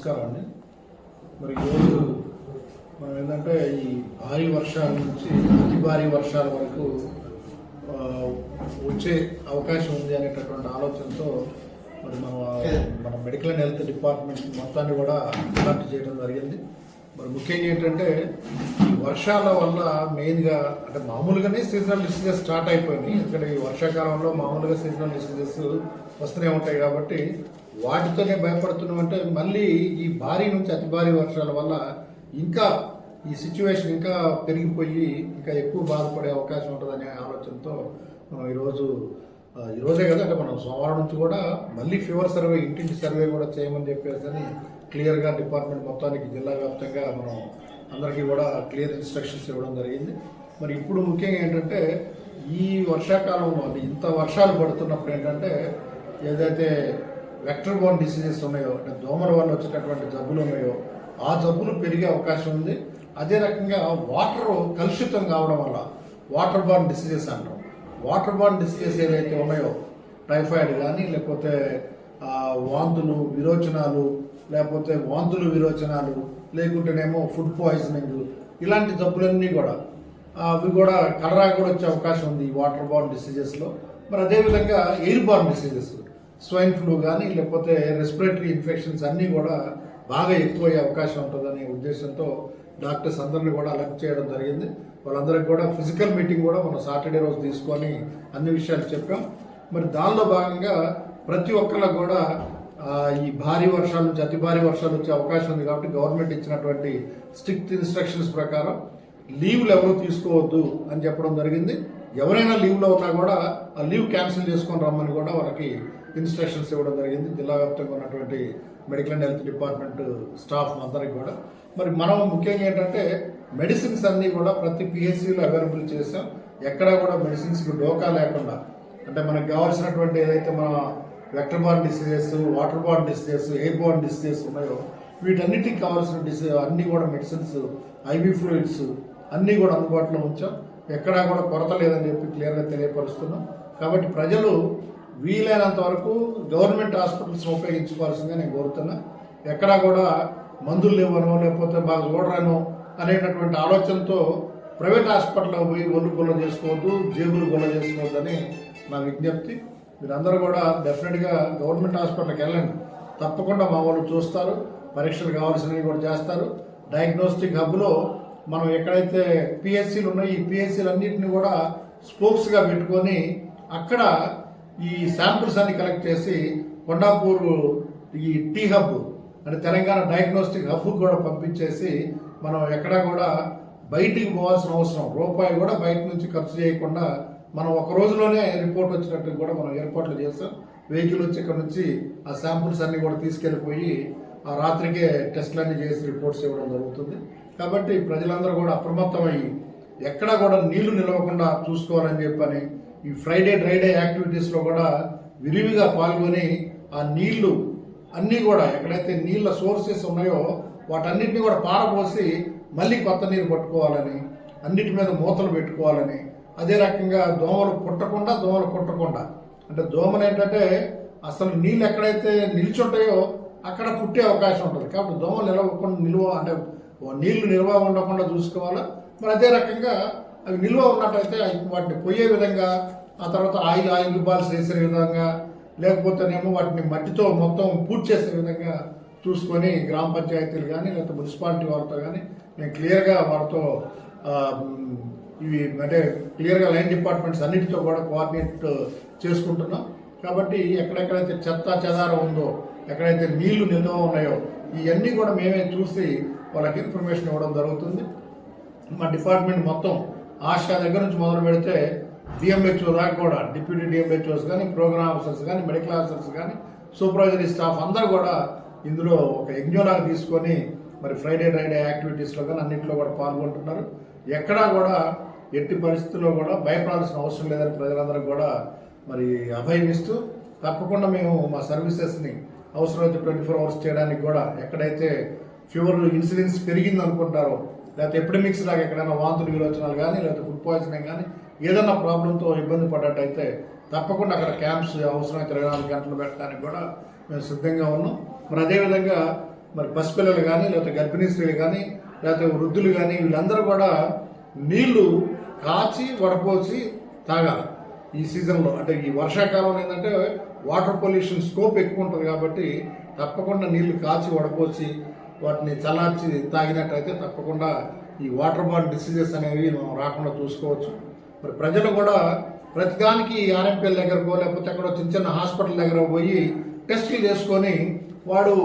నమస్కారం అండి. మరి ఈరోజు మనం ఏంటంటే ఈ భారీ వర్షాల నుంచి అతి భారీ వర్షాల వరకు వచ్చే అవకాశం ఉంది అనేటటువంటి ఆలోచనతో మరి మన మన మెడికల్ అండ్ హెల్త్ డిపార్ట్మెంట్ మొత్తాన్ని కూడా అలర్ట్ చేయడం జరిగింది. మరి ముఖ్యంగా ఏంటంటే ఈ వర్షాల వల్ల మెయిన్గా అంటే మామూలుగానే సీజనల్ డిసీజెస్ స్టార్ట్ అయిపోయినాయి. ఎందుకంటే ఈ వర్షాకాలంలో మామూలుగా సీజనల్ డిసీజెస్ వస్తూనే ఉంటాయి కాబట్టి వాటితోనే భయపడుతున్నాం అంటే మళ్ళీ ఈ భారీ నుంచి అతి భారీ వర్షాల వల్ల ఇంకా ఈ సిచ్యువేషన్ ఇంకా పెరిగిపోయి ఇంకా ఎక్కువ బాధపడే అవకాశం ఉంటుందనే ఆలోచనతో మనం ఈరోజు ఈరోజే కదా అంటే మనం సోమవారం నుంచి కూడా మళ్ళీ ఫీవర్ సర్వే ఇంటింటి సర్వే కూడా చేయమని చెప్పేసి అని క్లియర్గా డిపార్ట్మెంట్ మొత్తానికి జిల్లా వ్యాప్తంగా మనం అందరికీ కూడా క్లియర్ ఇన్స్ట్రక్షన్స్ ఇవ్వడం జరిగింది. మరి ఇప్పుడు ముఖ్యంగా ఏంటంటే ఈ వర్షాకాలంలో ఇంత వర్షాలు పడుతున్నప్పుడు ఏంటంటే ఏదైతే వెక్టర్ బోన్ డిసీజెస్ ఉన్నాయో అంటే దోమల వల్ల వచ్చేటటువంటి జబ్బులు ఉన్నాయో ఆ జబ్బులు పెరిగే అవకాశం ఉంది. అదే రకంగా వాటర్ కలుషితం కావడం వల్ల వాటర్ బార్న్ డిసీజెస్ అంటాం. వాటర్ బార్న్ డిసీజెస్ ఏదైతే ఉన్నాయో టైఫాయిడ్ కానీ లేకపోతే వాంతులు విరోచనాలు లేకపోతే వాంతులు విరోచనాలు లేకుంటేనేమో ఫుడ్ పాయిజనింగ్ ఇలాంటి జబ్బులన్నీ కూడా అవి కూడా కలరా కూడా వచ్చే అవకాశం ఉంది ఈ వాటర్ బార్న్ డిసీజెస్లో మరి అదేవిధంగా air borne diseases swine flu కానీ లేకపోతే రెస్పిరేటరీ ఇన్ఫెక్షన్స్ అన్నీ కూడా బాగా ఎక్కువయ్యే అవకాశం ఉంటుందనే ఉద్దేశంతో డాక్టర్స్ అందరిని కూడా అలర్ట్ చేయడం జరిగింది. వాళ్ళందరికీ కూడా ఫిజికల్ మీటింగ్ కూడా మనం సాటర్డే రోజు తీసుకొని అన్ని విషయాలు చెప్పాం. మరి దానిలో భాగంగా ప్రతి ఒక్కళ్ళకు కూడా ఈ భారీ వర్షాల నుంచి అతి భారీ వర్షాలు వచ్చే అవకాశం ఉంది కాబట్టి గవర్నమెంట్ ఇచ్చినటువంటి స్ట్రిక్ట్ ఇన్స్ట్రక్షన్స్ ప్రకారం లీవ్లు ఎవరు తీసుకోవద్దు అని చెప్పడం జరిగింది. ఎవరైనా లీవ్లో ఉన్నా కూడా ఆ లీవ్ క్యాన్సిల్ చేసుకొని రమ్మని కూడా వాళ్ళకి ఇన్స్ట్రక్షన్స్ ఇవ్వడం జరిగింది. జిల్లా వ్యాప్తంగా ఉన్నటువంటి medical and health department staff అందరికి కూడా. మరి మనం ముఖ్యంగా ఏంటంటే మెడిసిన్స్ అన్నీ కూడా ప్రతి పిహెచ్సిలో అవైలబుల్ చేసాం ఎక్కడా కూడా మెడిసిన్స్కి డోకా లేకుండా. అంటే మనకు కావాల్సినటువంటి ఏదైతే మన vector borne diseases water borne diseases air borne diseases ఉన్నాయో వీటన్నిటికి కావాల్సిన డిసీజ్ అన్నీ కూడా మెడిసిన్స్ ఐవి ఫ్లూయిడ్స్ అన్నీ కూడా అందుబాటులో ఉంచాం. ఎక్కడా కూడా కొరత లేదని చెప్పి క్లియర్గా తెలియపరుస్తున్నాం. కాబట్టి ప్రజలు వీలైనంత వరకు గవర్నమెంట్ హాస్పిటల్స్ ఉపయోగించుకోవాల్సిందిగా నేను కోరుతున్నా. ఎక్కడా కూడా మందులు లేవనో లేకపోతే బాగా చూడరానో అనేటటువంటి ఆలోచనతో ప్రైవేట్ హాస్పిటల్లో పోయి ఒళ్ళు గుల్ల చేసుకోవద్దు జేబులు గుల్ల చేసుకోవద్దని నా విజ్ఞప్తి. మీరందరూ కూడా డెఫినెట్గా గవర్నమెంట్ హాస్పిటల్కి వెళ్ళండి. తప్పకుండా మా వాళ్ళు చూస్తారు. పరీక్షలు కావాల్సినవి కూడా చేస్తారు. డయాగ్నోస్టిక్ హబ్లో మనం ఎక్కడైతే పిఎస్సీలు ఉన్నాయో ఈ పిఎస్సీలన్నింటినీ కూడా స్పోక్స్గా పెట్టుకొని అక్కడ ఈ శాంపుల్స్ అన్ని కలెక్ట్ చేసి కొండాపూర్ ఈ టీ హబ్ అంటే తెలంగాణ డయాగ్నోస్టిక్ హబ్ కూడా పంపించేసి మనం ఎక్కడా కూడా బయటికి పోవాల్సిన అవసరం. రూపాయి కూడా బయట నుంచి ఖర్చు చేయకుండా మనం ఒక రోజులోనే రిపోర్ట్ వచ్చినట్టు కూడా మనం ఏర్పాట్లు చేస్తాం. వెహికల్ వచ్చి ఇక్కడ నుంచి ఆ శాంపుల్స్ అన్నీ కూడా తీసుకెళ్ళిపోయి ఆ రాత్రికే టెస్ట్లన్నీ చేసి రిపోర్ట్స్ ఇవ్వడం జరుగుతుంది. కాబట్టి ప్రజలందరూ కూడా అప్రమత్తమయ్యి ఎక్కడా కూడా నీళ్ళు నిలవకుండా చూసుకోవాలని చెప్పని ఈ ఫ్రైడే డ్రైడే యాక్టివిటీస్లో కూడా విరివిగా పాల్గొని ఆ నీళ్ళు అన్నీ కూడా ఎక్కడైతే నీళ్ళ సోర్సెస్ ఉన్నాయో వాటన్నిటిని కూడా పారపోసి మళ్ళీ కొత్త నీరు పట్టుకోవాలని అన్నిటి మీద మూతలు పెట్టుకోవాలని అదే రకంగా దోమలు పుట్టకుండా దోమలు కుట్టకుండా. అంటే దోమలు ఏంటంటే అసలు నీళ్ళు ఎక్కడైతే నిల్చుంటాయో అక్కడ పుట్టే అవకాశం ఉంటుంది. కాబట్టి దోమలు నిలవకుండా నిల్వ అంటే నీళ్ళు నిల్వ ఉండకుండా చూసుకోవాలా? మరి అదే రకంగా అవి నిల్వ ఉన్నట్టయితే వాటిని పోయే విధంగా ఆ తర్వాత ఆయిల్ ఆయిల్ బాల్స్ వేసే విధంగా లేకపోతేనేమో వాటిని మట్టితో మొత్తం పూర్తి చేసే విధంగా చూసుకొని గ్రామ పంచాయతీలు కానీ లేకపోతే మున్సిపాలిటీ వారితో కానీ నేను క్లియర్గా వారితో ఇవి అంటే క్లియర్గా లైన్ డిపార్ట్మెంట్స్ అన్నిటితో కూడా కోఆర్డినేట్ చేసుకుంటున్నాం. కాబట్టి ఎక్కడెక్కడైతే చెత్త చెదారం ఉందో ఎక్కడైతే నీళ్ళు నిల్వ ఉన్నాయో ఇవన్నీ కూడా మేమే చూసి వాళ్ళకి ఇన్ఫర్మేషన్ ఇవ్వడం జరుగుతుంది. మా డిపార్ట్మెంట్ మొత్తం ఆశా దగ్గర నుంచి మొదలు పెడితే డిఎంహెచ్ఓ దాకా కూడా డిప్యూటీ డిఎంహెచ్ఓస్ కానీ ప్రోగ్రామ్ ఆఫీసర్స్ కానీ మెడికల్ ఆఫీసర్స్ కానీ సూపర్వైజరీ స్టాఫ్ అందరూ కూడా ఇందులో ఒక యజ్ఞలాగా తీసుకొని మరి ఫ్రైడే ఫ్రైడే యాక్టివిటీస్లో కానీ అన్నింటిలో కూడా పాల్గొంటున్నారు. ఎక్కడా కూడా ఎట్టి పరిస్థితుల్లో కూడా భయపడాల్సిన అవసరం లేదని ప్రజలందరూ కూడా మరి అభయమిస్తూ తప్పకుండా మేము మా సర్వీసెస్ని అవసరమైతే ట్వంటీ ఫోర్ అవర్స్ చేయడానికి కూడా ఎక్కడైతే ఫీవర్ ఇన్సిడెన్స్ పెరిగింది అనుకుంటారో లేకపోతే ఎపిడమిక్స్ లాగా ఎక్కడైనా వాంతులు విరోచనాలు కానీ లేకపోతే ఫుడ్ పాయిజనింగ్ కానీ ఏదైనా ప్రాబ్లంతో ఇబ్బంది పడ్డట్టయితే తప్పకుండా అక్కడ క్యాంప్స్ అవసరమైతే ఇరవై నాలుగు గంటలు పెట్టడానికి కూడా మేము సిద్ధంగా ఉన్నాం. మరి అదేవిధంగా మరి పసిపిల్లలు కానీ లేకపోతే గర్భిణీ స్త్రీలు కానీ లేకపోతే వృద్ధులు కానీ వీళ్ళందరూ కూడా నీళ్ళు కాచి వడపోసి తాగాలి. ఈ సీజన్లో అంటే ఈ వర్షాకాలం ఏంటంటే వాటర్ పొల్యూషన్ స్కోప్ ఎక్కువ ఉంటుంది కాబట్టి తప్పకుండా నీళ్ళు కాచి వడపోసి వాటిని చల్లార్చి తాగినట్టయితే తప్పకుండా ఈ వాటర్ బాల్ డిసీజెస్ అనేవి మనం రాకుండా చూసుకోవచ్చు. మరి ప్రజలు కూడా ప్రతిదానికి ఆర్ఎంపీఎల్ దగ్గరకో లేకపోతే ఎక్కడో చిన్న చిన్న హాస్పిటల్ దగ్గర పోయి టెస్టులు చేసుకొని వాడు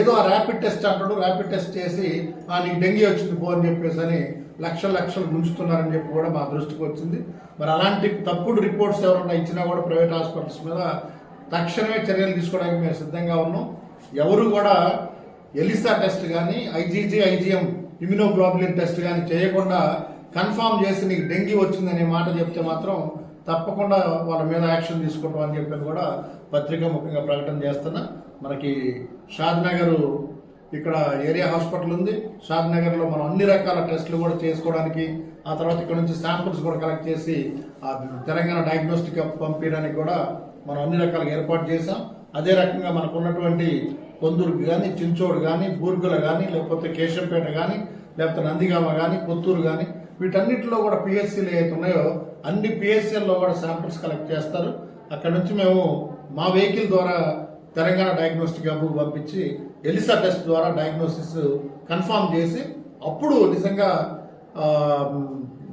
ఏదో ర్యాపిడ్ టెస్ట్ అంటాడు ర్యాపిడ్ టెస్ట్ చేసి ఆ నీకు డెంగీ వచ్చింది పో అని చెప్పేసి అని లక్షల లక్షలు ముంచుతున్నారని చెప్పి కూడా మా దృష్టికి వచ్చింది. మరి అలాంటి తప్పుడు రిపోర్ట్స్ ఎవరన్నా ఇచ్చినా కూడా ప్రైవేట్ హాస్పిటల్స్ మీద తక్షణమే చర్యలు తీసుకోవడానికి మేము సిద్ధంగా ఉన్నాం. ఎవరు కూడా ఎలిసా టెస్ట్ కానీ ఐజీజీ ఐజీఎం ఇమ్యునోగ్లోబులిన్ టెస్ట్ కానీ చేయకుండా కన్ఫామ్ చేసి నీకు డెంగీ వచ్చిందనే మాట చెప్తే మాత్రం తప్పకుండా వాళ్ళ మీద యాక్షన్ తీసుకుంటాం అని చెప్పి కూడా పత్రిక ముఖ్యంగా ప్రకటన చేస్తున్నా. మనకి షాద్ నగర్ ఇక్కడ ఏరియా హాస్పిటల్ ఉంది. షాద్ నగర్లో మనం అన్ని రకాల టెస్టులు కూడా చేసుకోవడానికి ఆ తర్వాత ఇక్కడ నుంచి శాంపుల్స్ కూడా కలెక్ట్ చేసి ఆ తెలంగాణ డయాగ్నోస్టిక్ పంపించడానికి కూడా మనం అన్ని రకాల ఏర్పాటు చేసాం అదే రకంగా మనకు ఉన్నటువంటి కానీ చించోడు కానీ బూర్గుల కానీ లేకపోతే కేశంపేట కానీ లేకపోతే నందిగామ కానీ కొత్తూరు కానీ వీటన్నిటిలో కూడా పిఎస్సీలు ఏవైతే ఉన్నాయో అన్ని పిఎస్సీల్లో కూడా శాంపిల్స్ కలెక్ట్ చేస్తారు. అక్కడ నుంచి మేము మా వెహికల్ ద్వారా తెలంగాణ డయాగ్నోస్టిక్ హబ్కు పంపించి ఎలిసా టెస్ట్ ద్వారా డయాగ్నోసిస్ కన్ఫామ్ చేసి అప్పుడు నిజంగా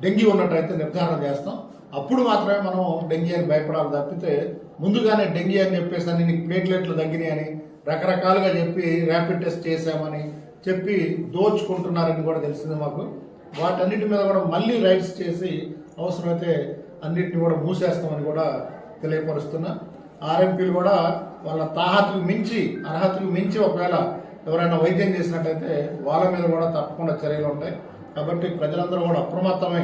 డెంగ్యూ ఉన్నట్టయితే నిర్ధారణ చేస్తాం. అప్పుడు మాత్రమే మనం డెంగీ అని భయపడాలి తప్పితే ముందుగానే డెంగీ అని చెప్పేసి అని నీకు ప్లేట్లెట్లు తగ్గినాయని రకరకాలుగా చెప్పి ర్యాపిడ్ టెస్ట్ చేశామని చెప్పి దోచుకుంటున్నారని కూడా తెలిసింది మాకు. వాటన్నిటి మీద కూడా మళ్ళీ రైడ్స్ చేసి అవసరమైతే అన్నిటిని కూడా మూసేస్తామని కూడా తెలియపరుస్తున్నా. ఆర్ఎంపీలు కూడా వాళ్ళ తాహతకు మించి అర్హతకు మించి ఒకవేళ ఎవరైనా వైద్యం చేసినట్టయితే వాళ్ళ మీద కూడా తప్పకుండా చర్యలు ఉంటాయి. కాబట్టి ప్రజలందరూ కూడా అప్రమత్తమై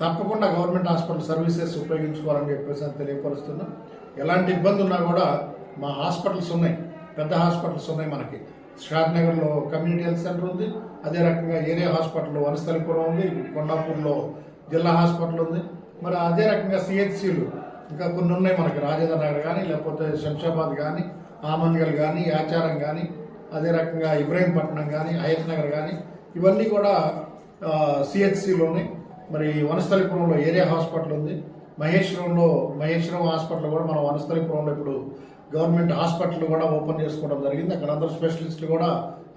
తప్పకుండా గవర్నమెంట్ హాస్పిటల్ సర్వీసెస్ ఉపయోగించుకోవాలని చెప్పేసి అని ఎలాంటి ఇబ్బంది ఉన్నా కూడా మా హాస్పిటల్స్ ఉన్నాయి. పెద్ద హాస్పిటల్స్ ఉన్నాయి మనకి. షాద్నగర్లో కమ్యూనిటీ హెల్త్ సెంటర్ ఉంది. అదే రకంగా ఏరియా హాస్పిటల్ వనస్థలిపురం ఉంది. కొండాపూర్లో జిల్లా హాస్పిటల్ ఉంది. మరి అదే రకంగా సిహెచ్సిలు ఇంకా కొన్ని ఉన్నాయి మనకి. రాజేంద్ర నగర్ కానీ లేకపోతే శంషాబాద్ కానీ ఆమంగల్ కానీ ఆచారం కానీ అదే రకంగా ఇబ్రాహీంపట్నం కానీ అయత్ నగర్ కానీ ఇవన్నీ కూడా సిహెచ్సిలు ఉన్నాయి. మరి వనస్థలిపురంలో ఏరియా హాస్పిటల్ ఉంది. మహేశ్వరంలో మహేశ్వరం హాస్పిటల్ కూడా మనం వనస్థలిపురంలో ఇప్పుడు గవర్నమెంట్ హాస్పిటల్ కూడా ఓపెన్ చేసుకోవడం జరిగింది. అక్కడ అందరు స్పెషలిస్టులు కూడా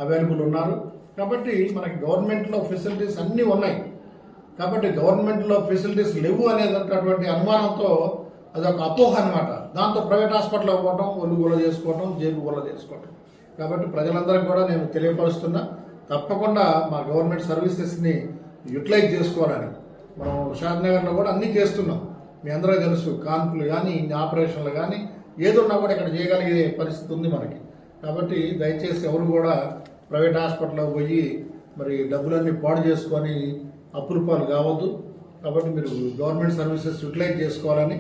అవైలబుల్ ఉన్నారు. కాబట్టి మనకి గవర్నమెంట్లో ఫెసిలిటీస్ అన్నీ ఉన్నాయి. కాబట్టి గవర్నమెంట్లో ఫెసిలిటీస్ లేవు అనేటటువంటి అనుమానంతో అదొక అపోహ అనమాట దాంతో ప్రైవేట్ హాస్పిటల్ పోవడం ఒళ్ళు చేసుకోవటం చేసుకోవడం జేబు గుల్ల చేసుకోవడం కాబట్టి ప్రజలందరికీ కూడా నేను తెలియపరుస్తున్నా తప్పకుండా మా గవర్నమెంట్ సర్వీసెస్ని యూటిలైజ్ చేసుకోవాలని. మనం షాద్ నగర్లో కూడా అన్నీ చేస్తున్నాం. మీ అందరూ తెలుసు కాన్పులు కానీ ఇన్ని ఆపరేషన్లు కానీ ఏదున్నా కూడా ఇక్కడ చేయగలిగే పరిస్థితి ఉంది మనకి. కాబట్టి దయచేసి ఎవరు కూడా ప్రైవేట్ హాస్పిటల్లో పోయి మరి డబ్బులన్నీ పాడు చేసుకొని అప్రూపాలు కావద్దు. కాబట్టి మీరు గవర్నమెంట్ సర్వీసెస్ యూటిలైజ్ చేసుకోవాలని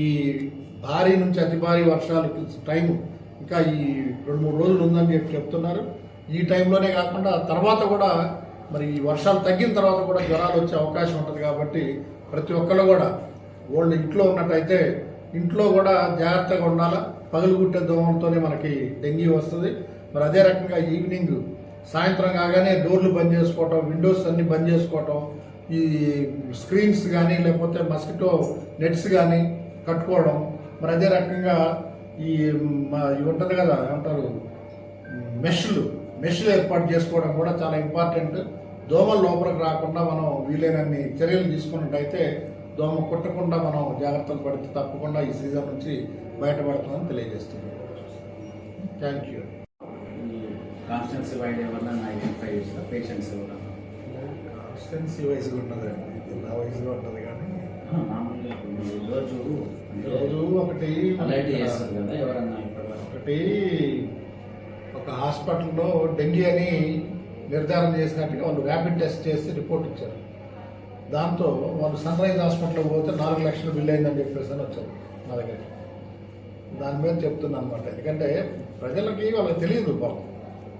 ఈ భారీ నుంచి అతి భారీ వర్షాలు టైం ఇంకా ఈ రెండు మూడు రోజులు ఉందని చెప్పి చెప్తున్నారు. ఈ టైంలోనే కాకుండా తర్వాత కూడా మరి ఈ వర్షాలు తగ్గిన తర్వాత కూడా జ్వరాలు వచ్చే అవకాశం ఉంటుంది కాబట్టి ప్రతి ఒక్కళ్ళు కూడా వాళ్ళు ఇంట్లో ఉన్నట్టయితే ఇంట్లో కూడా జాగ్రత్తగా ఉండాలా? పగులుగుట్టే దోమలతోనే మనకి డెంగీ వస్తుంది. మరి అదే రకంగా ఈవినింగ్ సాయంత్రం కాగానే డోర్లు బంద్ చేసుకోవటం విండోస్ అన్నీ బంద్ చేసుకోవటం ఈ స్క్రీన్స్ కానీ లేకపోతే మస్కిటో నెట్స్ కానీ కట్టుకోవడం. మరి అదే రకంగా ఈ ఇవి ఉంటుంది కదా ఏమంటారు? మెష్లు మెష్లు ఏర్పాటు చేసుకోవడం కూడా చాలా ఇంపార్టెంట్. దోమలు లోపలికి రాకుండా మనం వీలైనన్ని చర్యలు తీసుకున్నట్టయితే దోమ కుట్టకుండా మనం జాగ్రత్తలు పడితే తప్పకుండా ఈ సీజన్ నుంచి బయటపడతామని తెలియజేస్తున్నాం థ్యాంక్ యూ కాన్స్టెన్సీ వైడ్ ఏమన్నా ఐడెంటిఫై చేసిన పేషెంట్స్ కాన్స్టెన్సీ వైజ్గా ఉంటుందండి జిల్లా ఉంటుంది కానీ రోజు ఈరోజు ఒకటి కదా ఎవరన్నా ఒకటి ఒక హాస్పిటల్లో డెంగీ అని నిర్ధారణ చేసినట్టుగా వాళ్ళు ర్యాపిడ్ టెస్ట్ చేసి రిపోర్ట్ ఇచ్చారు. దాంతో వాళ్ళు సన్ రైజ్ హాస్పిటల్కి పోతే నాలుగు లక్షలు బిల్ అయిందని చెప్పేసి అని వచ్చారు నా దగ్గరికి దాని మీద చెప్తున్నాను అనమాట ఎందుకంటే ప్రజలకి వాళ్ళకి తెలియదు పాపం.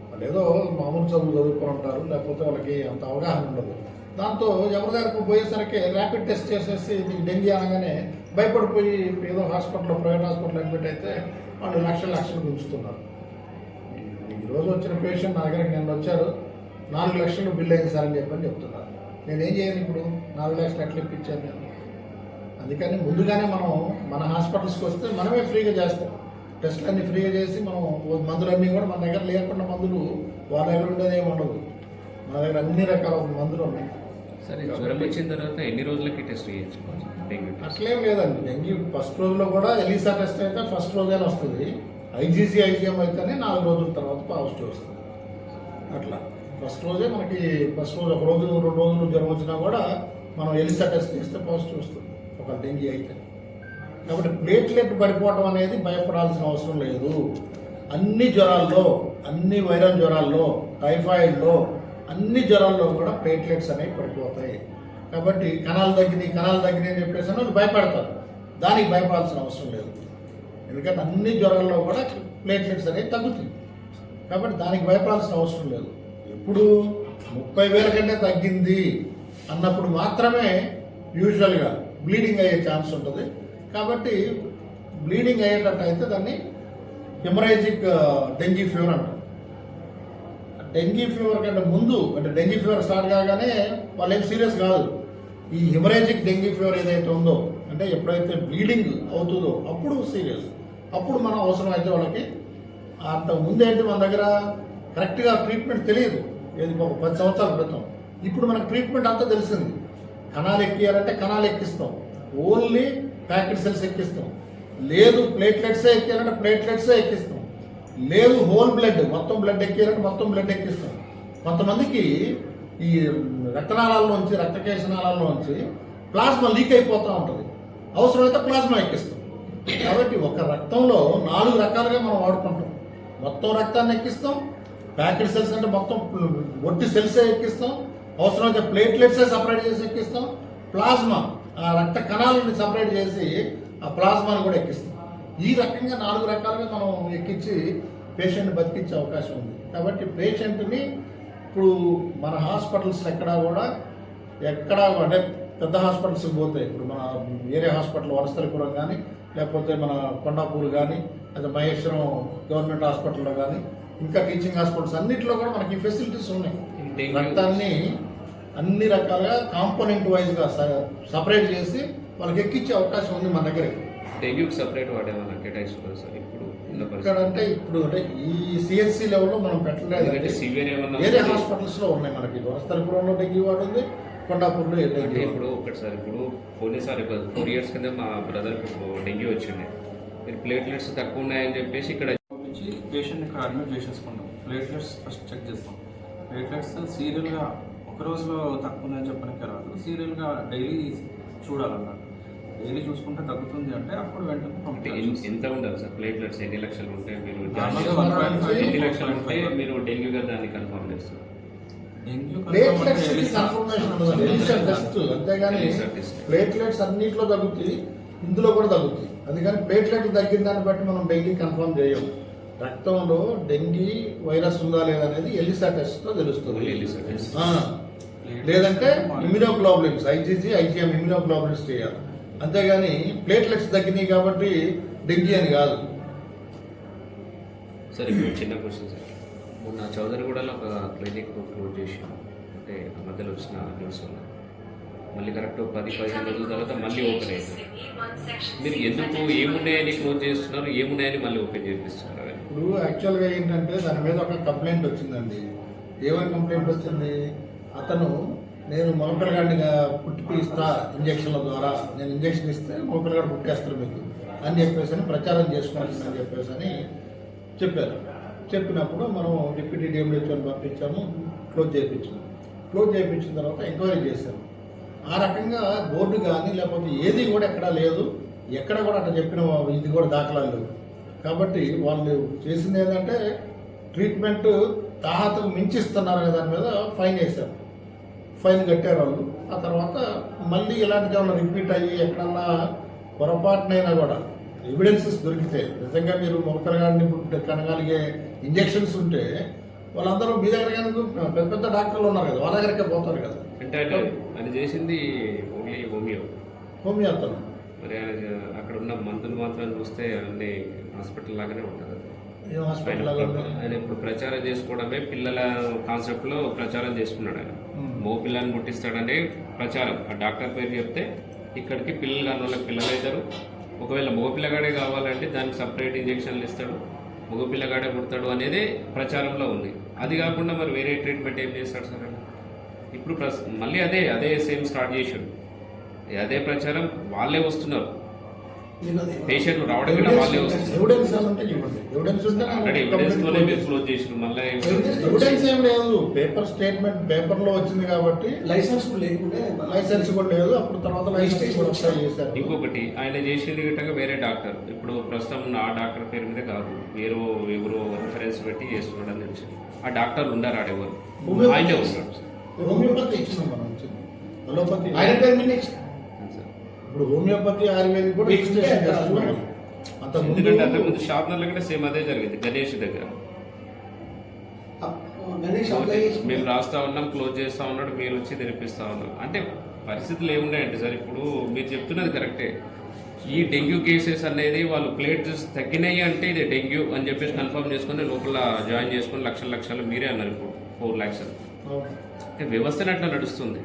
వాళ్ళు ఏదో మామూలు చదువు చదువుకుని ఉంటారు లేకపోతే వాళ్ళకి అంత అవగాహన ఉండదు. దాంతో ఎవరి దగ్గరకు పోయేసరికి ర్యాపిడ్ టెస్ట్ చేసేసి మీకు డెంగీ అనగానే భయపడిపోయి ఏదో హాస్పిటల్లో ప్రైవేట్ హాస్పిటల్ అడ్మిట్ అయితే వాళ్ళు లక్షలు లక్షలు గుంచుతున్నారు ఈ రోజు వచ్చిన పేషెంట్ నా దగ్గరికి నిన్న వచ్చారు నాలుగు లక్షలు బిల్ అయింది సార్ అని చెప్పని చెప్తున్నారు. నేను ఏం చేయను ఇప్పుడు? నాలుగు లక్షలు ఎట్లా ఇప్పించాను నేను? అందుకని ముందుగానే మనం మన హాస్పిటల్స్కి వస్తే మనమే ఫ్రీగా చేస్తాం. టెస్ట్లు అన్ని ఫ్రీగా చేసి మనం మందులన్నీ కూడా మన దగ్గర లేకుండా మందులు వాళ్ళ దగ్గర ఉండేది ఏమి ఉండదు మన దగ్గర అన్ని రకాల మందులు ఉన్నాయి. సరే జ్వరం వచ్చిన తర్వాత ఎన్ని రోజులకి టెస్ట్ చేయించుకోవచ్చు డెంగ్యూ అట్లేం లేదండి. డెంగ్యూ ఫస్ట్ రోజులో కూడా ఎలిసా టెస్ట్ అయితే ఫస్ట్ రోజైనా వస్తుంది. ఐజీసీ ఐజీఎం అయితేనే నాలుగు రోజుల తర్వాత పాజిటివ్ వస్తుంది. అట్లా. ఫస్ట్ రోజే మనకి ఫస్ట్ రోజు ఒక రోజు రెండు రోజులు జ్వరం వచ్చినా కూడా మనం ఎలిసా టెస్ట్ చేస్తే పాజిటివ్ వస్తుంది. ఒక డెంగ్యూ అయితే. కాబట్టి ప్లేట్లెట్ పడిపోవడం అనేది భయపడాల్సిన అవసరం లేదు. అన్ని జ్వరాల్లో అన్ని వైరల్ జ్వరాల్లో టైఫాయిడ్లో అన్ని జ్వరాల్లో కూడా ప్లేట్లెట్స్ అనేవి పడిపోతాయి. కాబట్టి కణాలు తగ్గినాయి కణాలు తగ్గినాయి అని చెప్పేసి వాళ్ళు భయపడతారు. దానికి భయపడాల్సిన అవసరం లేదు. ఎందుకంటే అన్ని జ్వరాల్లో కూడా ప్లేట్లెట్స్ అనేవి తగ్గుతాయి. కాబట్టి దానికి భయపడాల్సిన అవసరం లేదు. ఎప్పుడు ముప్పై వేల కంటే తగ్గింది అన్నప్పుడు మాత్రమే యూజువల్గా బ్లీడింగ్ అయ్యే ఛాన్స్ ఉంటుంది. కాబట్టి బ్లీడింగ్ అయ్యేటట్టు అయితే దాన్ని హెమరైజిక్ డెంగీ ఫీవర్ అంటారు. డెంగీ ఫీవర్ కంటే ముందు అంటే డెంగీ ఫీవర్ స్టార్ట్ కాగానే వాళ్ళు ఏం సీరియస్ కాదు. ఈ హెమరేజిక్ డెంగీ ఫీవర్ ఏదైతే ఉందో అంటే ఎప్పుడైతే బ్లీడింగ్ అవుతుందో అప్పుడు సీరియస్. అప్పుడు మనం అవసరం అయితే వాళ్ళకి అంత ముందేంటి మన దగ్గర కరెక్ట్గా ట్రీట్మెంట్ తెలియదు. ఏది ఒక పది సంవత్సరాల క్రితం. ఇప్పుడు మనకు ట్రీట్మెంట్ అంతా తెలిసింది. కణాలు ఎక్కియాలంటే కణాలు ఎక్కిస్తాం. ఓన్లీ ప్యాకెట్ సెల్స్ ఎక్కిస్తాం. లేదు ప్లేట్లెట్సే ఎక్కియాలంటే ప్లేట్లెట్సే ఎక్కిస్తాం. లేదు హోల్ బ్లడ్ మొత్తం బ్లడ్ ఎక్కియాలంటే మొత్తం బ్లడ్ ఎక్కిస్తాం. కొంతమందికి ఈ రక్తనాళాల్లోంచి రక్తకేశనాళాల్లోంచి ప్లాస్మా లీక్ అయిపోతూ ఉంటుంది. అవసరమైతే ప్లాస్మా ఎక్కిస్తాం. కాబట్టి ఒక రక్తంలో నాలుగు రకాలుగా మనం వాడుకుంటాం. మొత్తం రక్తాన్ని ఎక్కిస్తాం ప్యాకెట్ సెల్స్ అంటే మొత్తం ఒట్టి సెల్సే ఎక్కిస్తాం? అవసరమైతే ప్లేట్లెట్సే సపరేట్ చేసి ఎక్కిస్తాం? ప్లాస్మా ఆ రక్త కణాలని సపరేట్ చేసి ఆ ప్లాస్మాని కూడా ఎక్కిస్తాం. ఈ రకంగా నాలుగు రకాలుగా మనం ఎక్కించి పేషెంట్ బతికించే అవకాశం ఉంది. కాబట్టి పేషెంట్ని ఇప్పుడు మన హాస్పిటల్స్ ఎక్కడా కూడా ఎక్కడా అంటే పెద్ద హాస్పిటల్స్కి పోతే ఇప్పుడు మన వేరే హాస్పిటల్ వనస్థలిపురం కానీ లేకపోతే మన కొండాపూర్ కానీ లేదా మహేశ్వరం గవర్నమెంట్ హాస్పిటల్లో కానీ ఇంకా టీచింగ్ హాస్పిటల్స్ అన్నింటిలో కూడా మనకి ఫెసిలిటీస్ ఉన్నాయి. రక్తాన్ని అన్ని రకాలుగా కాంపోనెంట్ వైజ్గా సపరేట్ చేసి వాళ్ళకి ఎక్కించే అవకాశం ఉంది మన దగ్గర. డెంగ్యూకి సపరేట్ వాడేమన్నా కేటాయిస్తున్నారు సార్ ఇప్పుడు ఇక్కడ అంటే ఇప్పుడు అంటే ఈ సిఎస్సి లెవెల్లో మనం పెట్టలేదు? సివియర్ ఏమన్నా వేరే ఉంటే- హాస్పిటల్స్లో ఉన్నాయి మనకి. వనస్థలిపురంలో డెంగ్యూ వార్డు ఉంది కొండాపూర్లో అంటే ఇప్పుడు ఒకటి సార్ ఇప్పుడు పోయినసారి ఫోర్ ఇయర్స్ కింద మా బ్రదర్కి డెంగ్యూ వచ్చిండే మీరు ప్లేట్లెట్స్ తక్కువ ఉన్నాయని చెప్పేసి ఇక్కడ నుంచి పేషెంట్ ఇక్కడ అడ్మిట్ చేసేసుకుంటాం. ప్లేట్లెట్స్ ఫస్ట్ చెక్ చేస్తాం. ప్లేట్లెట్స్ సీరియల్గా ఒక రోజులో తక్కువ ఉందని చెప్పడానికి రాదు. సీరియల్గా డైలీ చూడాలన్నమాట. డైలీ చూసుకుంటే తగ్గుతుంది అంటే అప్పుడు వెంటనే ఎంత ఉండాలి సార్? ప్లేట్లెట్స్ ఎన్ని లక్షలు ఉంటే మీరు ఎన్ని లక్షలు ఉంటే మీరు డెంగ్యూగా దాన్ని కన్ఫర్మ్ చేస్తారు. డెంగ్యూ ప్లేట్లెట్స్ ఉండదు. అన్నింటిలో తగ్గుతాయి. ఇందులో కూడా తగ్గుతాయి. అందుకని ప్లేట్లెట్ తగ్గిన దాన్ని బట్టి మనం డెంగీ కన్ఫర్మ్ చేయం రక్తంలో డెంగీ వైరస్ ఉందా లేదా అనేది ఎలిసా టెస్ట్. తో తెలుస్తుంది లేదంటే ఇమ్యూనోగ్లోబులిన్స్ ఐజీజీ ఐజీఎం ఇమ్యూనోగ్లోబులిన్స్ చేయాలి. అంతేగాని ప్లేట్లెట్స్ తగ్గినాయి కాబట్టి డెంగీ అని కాదు. సార్ ఇప్పుడు చిన్న క్వశ్చన్ సార్. మొన్న చౌదరిగూడలో ఒక క్లినిక్ క్లోజ్ చేసి అంటే ఆ మధ్యలో వచ్చిన న్యూస్ వల్ల. మళ్ళీ కరెక్ట్ పది పదిహేను రోజుల తర్వాత మళ్ళీ ఓపెన్ అయింది. మీరు ఎందుకు ఏమున్నాయని క్లోజ్ చేస్తున్నారు? ఏమున్నాయని మళ్ళీ ఓపెన్ చేపిస్తున్నారు? ఇప్పుడు యాక్చువల్గా ఏంటంటే దాని మీద ఒక కంప్లైంట్ వచ్చిందండి. ఏమని కంప్లైంట్ వచ్చింది? అతను నేను మొలకలగాడిగా పుట్టికి ఇస్తా ఇంజక్షన్ల ద్వారా. నేను ఇంజక్షన్ ఇస్తే మొలకలగాడు పుట్టేస్తారు మీకు. అని చెప్పేసి అని ప్రచారం చేసుకోవాల్సింది అని చెప్పేసి అని చెప్పారు. చెప్పినప్పుడు మనం డిప్యూటీ డిఎండిహెచ్ఓని పంపించాము క్లోజ్ చేయించాము క్లోజ్ చేయించిన తర్వాత ఎంక్వైరీ చేశాము ఆ రకంగా బోర్డు కానీ లేకపోతే ఏది కూడా ఎక్కడా లేదు. ఎక్కడ కూడా అట్లా చెప్పిన ఇది కూడా దాఖలాలు లేవు. కాబట్టి వాళ్ళు చేసింది ఏంటంటే ట్రీట్మెంట్ తాహతకు మించిస్తున్నారు అనే దాని మీద ఫైన్ వేశారు. ఫైన్ కట్టారు వాళ్ళు. ఆ తర్వాత మళ్ళీ ఇలాంటిది ఏమైనా రిపీట్ అయ్యి ఎక్కడన్నా పొరపాటునైనా కూడా ఎవిడెన్సెస్ దొరికితే నిజంగా మీరు మొక్కలుగాడిని కనగలిగే ఇంజెక్షన్స్ ఉంటే వాళ్ళందరూ మీ దగ్గర పెద్ద పెద్ద డాక్టర్లు ఉన్నారు కదా వాళ్ళ దగ్గరికే పోతారు కదా. అంటే ఆయన చేసింది ఓన్లీ హోమియో. హోమియోతను. మరి ఆయన అక్కడ ఉన్న మందులు మాత్రం చూస్తే అన్ని హాస్పిటల్ లాగానే ఉంటుంది ఆయన ఇప్పుడు ప్రచారం చేసుకోవడమే పిల్లల కాన్సెప్ట్లో ప్రచారం చేసుకున్నాడు ఆయన. మో పిల్లని పుట్టిస్తాడంటే ప్రచారం. ఆ డాక్టర్ పేరు చెప్తే ఇక్కడికి పిల్లలు కాని వాళ్ళకి పిల్లలు అవుతారు. ఒకవేళ మగ పిల్లగాడే కావాలంటే దానికి సపరేట్ ఇంజెక్షన్లు ఇస్తాడు. మగ పిల్లగాడే పుడతాడు అనేది ప్రచారంలో ఉంది. అది కాకుండా మరి వేరే ట్రీట్మెంట్ ఏం చేస్తాడు సార్? ఇప్పుడు మళ్ళీ అదే అదే సేమ్ స్టార్ట్ చేశాడు. అదే ప్రచారం వాళ్ళే వస్తున్నారు. పేషెంట్లు రావడం కూడా వాళ్ళే వస్తున్నారు. ఎవిడెన్స్ ఇవ్వండి ఎవిడెన్స్ ఉంటే ఎవిడెన్స్ తోనే మీరు క్లోజ్ చేసిన మళ్ళీ ఎవిడెన్స్ ఏం లేదు. పేపర్ స్టేట్మెంట్ పేపర్లో వచ్చింది కాబట్టి లైసెన్స్ కూడా లేకుంటే లైసెన్స్ కూడా లేదు. అప్పుడు తర్వాత లైసెన్స్ కూడా చేశారు. ఇంకొకటి ఆయన చేసింది గిట్టగా వేరే డాక్టర్. ఇప్పుడు ప్రస్తుతం ఆ డాక్టర్ పేరు మీద కాదు. వేరే ఎవరో రిఫరెన్స్ పెట్టి చేస్తున్నాడు అని తెలిసింది. ఆ డాక్టర్ ఉండరు ఆడెవరు ఆయనే ఉన్నాడు హోమియోపతి ఇచ్చినాం మనం అలోపతి. ఆయన పేరు మీద సార్. ఇప్పుడు హోమియోపతి ఆయుర్వేదిక్ కూడా రిజిస్ట్రేషన్. అంత ఎందుకంటే అంతకుముందు కూడా సేమ్ అదే జరిగింది గణేష్ దగ్గర. మేము రాస్తా ఉన్నాం క్లోజ్ చేస్తా ఉన్నాడు మీరు వచ్చి తెరిపిస్తా ఉన్నాం అంటే పరిస్థితులు ఏమున్నాయంటే సార్? ఇప్పుడు మీరు చెప్తున్నది కరెక్టే. ఈ డెంగ్యూ కేసెస్ అనేది వాళ్ళు ప్లేట్స్ తగ్గినాయి అంటే ఇది డెంగ్యూ అని చెప్పేసి కన్ఫర్మ్ చేసుకొని లోపల జాయిన్ చేసుకొని లక్షల లక్షలు మీరే అన్నారు ఇప్పుడు ఫోర్ ల్యాక్స్ వ్యవస్థను అట్లా నడుస్తుంది.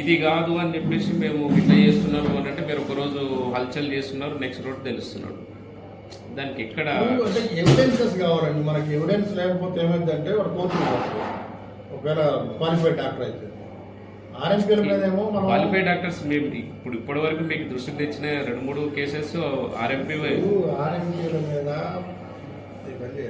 ఇది కాదు అని చెప్పేసి మేము ఇట్లా చేస్తున్నాము అని అంటే మీరు ఒకరోజు హల్చల్ చేస్తున్నారు నెక్స్ట్ రోజు తెలుస్తున్నాడు దానికి ఎక్కడ అంటే ఎవిడెన్సెస్ కావాలండి. మనకి ఎవిడెన్స్ లేకపోతే ఏమైందంటే వాడు ఒకవేళ క్వాలిఫైడ్ డాక్టర్ అయితే. ఆర్ఎంపీల మీద ఏమో మనం క్వాలిఫైడ్ డాక్టర్స్ మేము ఇప్పుడు ఇప్పటి వరకు మీకు దృష్టికి తెచ్చిన రెండు మూడు కేసెస్ ఆర్ఎంపీ ఆర్ఎంపీల మీద ఇబ్బంది.